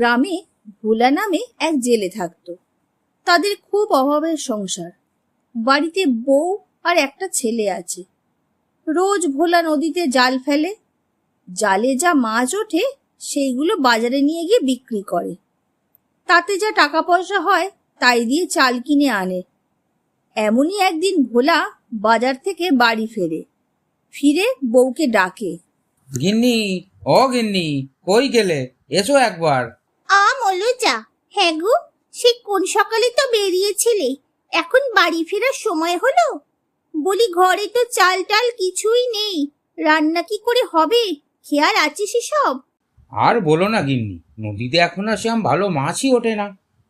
গ্রামে ভোলা নামে এক জেলে থাকতো। তাদের খুব অভাবের সংসার। বাড়িতে বউ আর একটা ছেলে আছে। রোজ ভোলা নদীতে জাল ফেলে। জালে যা মাছ ওঠে, সেইগুলো বাজারে নিয়ে গিয়ে বিক্রি করে। তাতে যা টাকা পয়সা হয়, তাই দিয়ে চাল কিনে আনে। এমনই একদিন ভোলা বাজার থেকে বাড়ি ফেরে। ফিরে বউকে ডাকে, গিন্নি, ও গিন্নি, কই গেলে? এসো একবার। মলুজা হ্যাঁ গো, সে কোন সকালে তো বেরিয়েছিলে? এখন বাড়ি ফেরার সময় হলো? বলি ঘরে তো চাল টাল কিছুই নেই। রান্না কি করে হবে? খেয়াল আছে সব আর বলো না গিন্নি, নদীতে এখন আর সেরকম ভালো মাছই ওঠে না।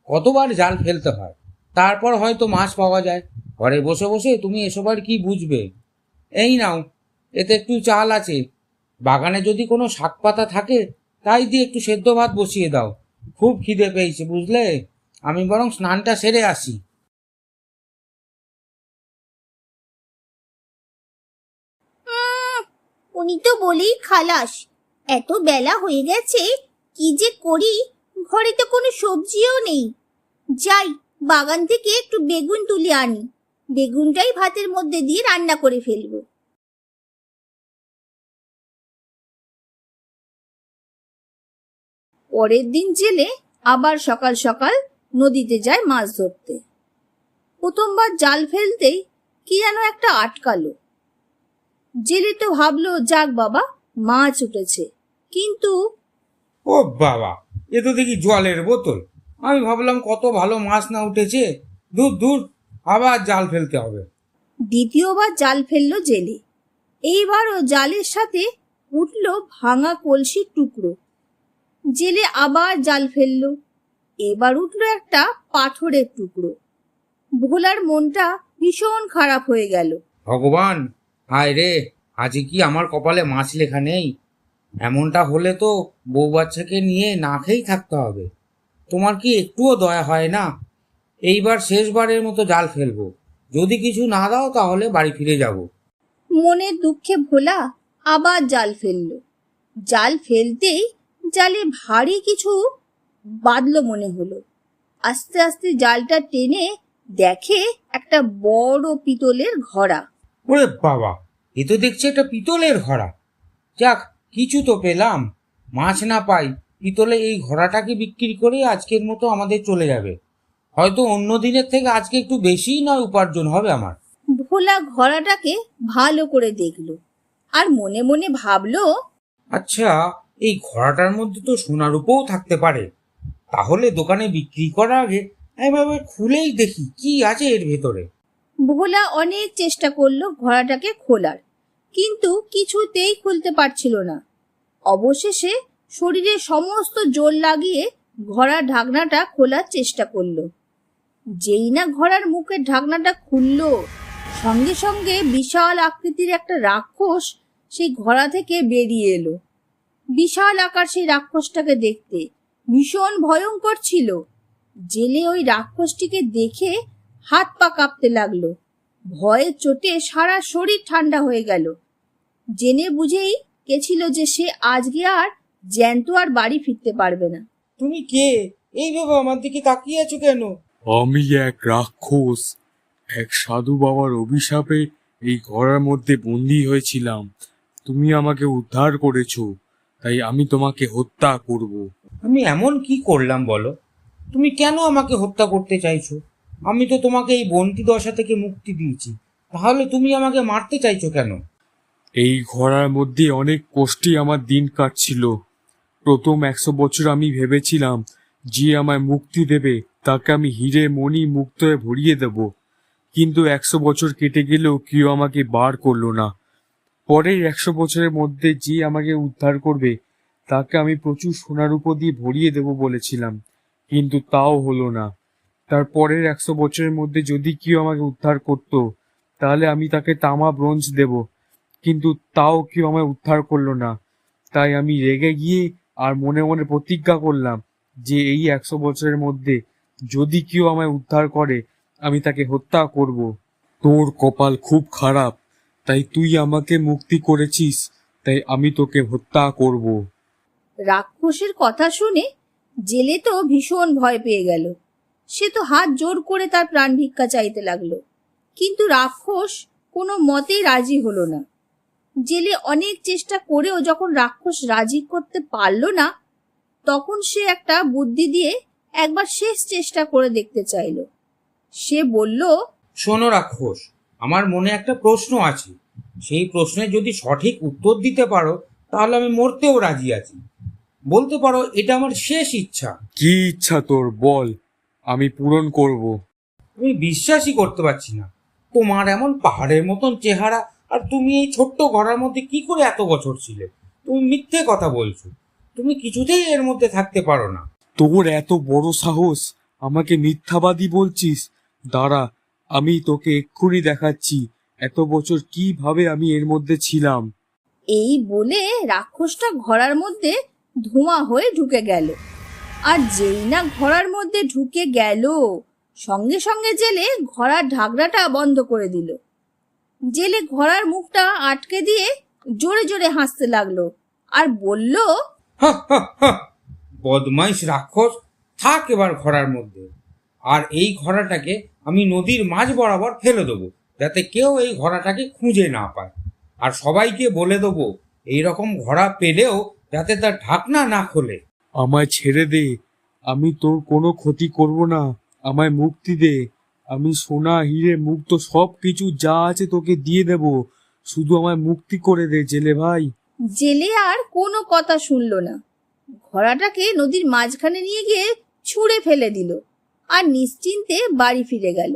কতবার জাল ফেলতে হয়। তারপর হয়তো মাছ পাওয়া যায়। ঘরে বসে বসে তুমি এসব আর কি বুঝবে? এই নাও, এতে একটু চাল আছে। বাগানে যদি কোনো শাক পাতা থাকে, তাই দিয়ে একটু সেদ্ধ ভাত বসিয়ে দাও। খুব খিদে পেয়েছে, বুঝলে? আমি বরং স্নানটা সেরে আসি। উনি তো বলেই খালাস। এত বেলা হয়ে গেছে, কি যে করি? ঘরে তো কোনো সবজিও নেই। যাই, বাগান থেকে একটু বেগুন তুলে আনি। বেগুনটাই ভাতের মধ্যে দিয়ে রান্না করে ফেলব। পরের দিন জেলে আবার সকাল সকাল নদীতে যায় মাছ ধরতে। প্রথমবার জাল ফেলতেই কি যেন একটা আটকালো। জেলে তো ভাবলো যাক বাবা মাছ উঠেছে। কিন্তু ও বাবা এ তো দেখি জলের বোতল। আমি ভাবলাম কত ভালো মাছ না উঠেছে। দূর দূর আবার জাল ফেলতে হবে। দ্বিতীয়বার জাল ফেলল জেলে। এইবারও জালের সাথে উঠল ভাঙা কলসির টুকরো। জেলে আবার জাল ফেলল। এবার উঠল একটা পাথরের টুকরো। ভোলার মনটা ভীষণ খারাপ হয়ে গেল। ভগবান হায় রে আজকে কি আমার কপালে মাছ লেখা নেই? এমনটা হলে তো বউ বাচ্চাকে নিয়ে না খেয়েই থাকতে হবে। তোমার কি একটুও দয়া হয় না? এইবার শেষবারের মতো জাল ফেলব। যদি কিছু না দাও তাহলে বাড়ি ফিরে যাব। মনের দুঃখে ভোলা আবার জাল ফেলল। জাল ফেলতেই জালে ভারী কিছু বাঁধলো মনে হলো। আস্তে আস্তে জালটা টেনে দেখে একটা বড় পিতলের ঘড়া। ওরে বাবা এ তো দেখছি একটা পিতলের ঘোড়া। যাক কিছু তো পেলাম। মাছ না পাই পিতলে এই ঘোড়াটাকে বিক্রি করে আজকের মতো আমাদের চলে যাবে। হয়তো অন্য দিনের থেকে আজকে একটু বেশিই নয় উপার্জন হবে আমার। ভোলা ঘোড়াটাকে ভালো করে দেখল আর মনে মনে ভাবলো আচ্ছা এই ঘোড়াটার মধ্যে তো সোনার উপও থাকতে পারে। তাহলে দোকানে বিক্রি করার আগে খুলেই দেখি কি আছে এর ভেতরে। ভোলা অনেক চেষ্টা করল ঘোড়াটাকে খোলার, কিন্তু কিছুতেই খুলতে পারছিল না। অবশেষে শরীরে সমস্ত জোর লাগিয়ে ঘোড়ার ঢাকনাটা খোলার চেষ্টা করল। যেই না ঘোড়ার মুখের ঢাকনাটা খুললো, সঙ্গে সঙ্গে বিশাল আকৃতির একটা রাক্ষস সেই ঘোড়া থেকে বেরিয়ে এলো। বিশাল আকার সেই রাক্ষসটাকে দেখতে। ভীষণ ভয়ঙ্কর ছিল। জেলে ওই রাক্ষসটিকে দেখে হাত পা কাঁপতে লাগল। ভয়ের চোটে সারা শরীর ঠান্ডা হয়ে গেল। জেনে বুঝেই গেছিল যে সে আজকে আর জ্যান্ত আর বাড়ি ফিরতে পারবে না। তুমি কে? এইভাবে আমার দিকে তাকিয়ে আছো কেন? আমি এক রাক্ষস। এক সাধু বাবার অভিশাপে এই ঘরের মধ্যে বন্দি হয়েছিলাম। তুমি আমাকে উদ্ধার করেছ। তাই আমি তোমাকে হত্যা করব। আমি এমন কি করলাম বলো? তুমি কেন আমাকে হত্যা করতে চাইছো? আমি তো তোমাকে এই বন্দি দশা থেকে মুক্তি দিয়েছি। তাহলে তুমি আমাকে মারতে চাইছো কেন? এই ঘোড়ার মধ্যে অনেক কষ্টে আমার দিন কাটছিল। প্রথম একশো বছর আমি ভেবেছিলাম যে আমায় মুক্তি দেবে তাকে আমি হিরে মণি মুক্ত হয়ে ভরিয়ে দেব। কিন্তু একশো বছর কেটে গেলেও কেউ আমাকে বার করল না। পরের একশো বছরের মধ্যে যে আমাকে উদ্ধার করবে, তাকে আমি প্রচুর সোনার উপর দিয়ে ভরিয়ে দেব বলেছিলাম, কিন্তু তাও হলো না। তার পরের একশো বছরের মধ্যে যদি কেউ আমাকে উদ্ধার করতো, তাহলে আমি তাকে তামা ব্রোঞ্জ দেব, কিন্তু তাও কেউ আমায় উদ্ধার করল না। তাই আমি রেগে গিয়ে আর মনে মনে প্রতিজ্ঞা করলাম যে এই একশো বছরের মধ্যে যদি কেউ আমায় উদ্ধার করে, আমি তাকে হত্যা করব। তোর কপাল খুব খারাপ। তাই তুই আমাকে মুক্তি করেছিস তাই আমি তোকে হত্যা করব। রাক্ষসের কথা শুনে জেলে তো ভীষণ ভয় পেয়ে গেল। সে তো হাত জোর করে তার প্রাণ ভিক্ষা চাইতে লাগল। কিন্তু রাক্ষস কোনো মতেই রাজি হলো না। জেলে অনেক চেষ্টা করেও যখন রাক্ষস রাজি করতে পারল না তখন সে একটা বুদ্ধি দিয়ে একবার শেষ চেষ্টা করে দেখতে চাইলো। সে বলল শোনো রাক্ষস আমার মনে একটা প্রশ্ন আছে। সেই প্রশ্নের যদি সঠিক উত্তর দিতে পারো তাহলে আমি মরতেও রাজি আছি। বলতে পারো এটা আমার শেষ ইচ্ছা। কি ইচ্ছা তোর? বল আমি পূরণ করব। আমি বিশ্বাসই করতে পারছি না। তোমার এমন পাহাড়ের মতন চেহারা আর তুমি এই ছোট্ট ঘরের মধ্যে কি করে এত বছর ছিলে? তুমি মিথ্যে কথা বলছো। তুমি কিছুতেই এর মধ্যে থাকতে পারো না। তোর এত বড় সাহস আমাকে মিথ্যাবাদী বলছিস? দাঁড়া আমি তোকে এক্ষুনি দেখাচ্ছি এত বছর কীভাবে আমি এর মধ্যে ছিলাম? এই বলে রাক্ষসটা ঘোড়ার মধ্যে ধোঁয়া হয়ে ঢুকে গেল। আর যেই না ঘোড়ার মধ্যে ঢুকে গেল সঙ্গে সঙ্গে জেলে ঘোড়ার ঢাকনাটা বন্ধ করে দিল। জেলে ঘোড়ার মুখটা আটকে দিয়ে জোরে জোরে হাসতে লাগল আর বলল। বদমাইশ রাক্ষস থাক এবার ঘোড়ার মধ্যে। আর এই ঘোড়াটাকে আমি নদীর মাঝ বরাবর ফেলে দেবো যাতে কেউ এই ঘোড়াটাকে খুঁজে না পায়। আর সবাইকে বলে দেবো এই রকম ঘোড়া পেলেও যাতে তার ঢাকনা না খোলে। আমায় ছেড়ে দে আমি তোর কোনো ক্ষতি করব না আমায় মুক্তি দে। আমি সোনা হিরে মুক্ত সব কিছু যা আছে তোকে দিয়ে দেব শুধু আমায় মুক্তি করে দে জেলে ভাই। জেলে আর কোনো কথা শুনল না। ঘোড়াটাকে নদীর মাঝখানে নিয়ে গিয়ে ছুঁড়ে ফেলে দিল। আর নিশ্চিন্তে বাড়ি ফিরে গেল।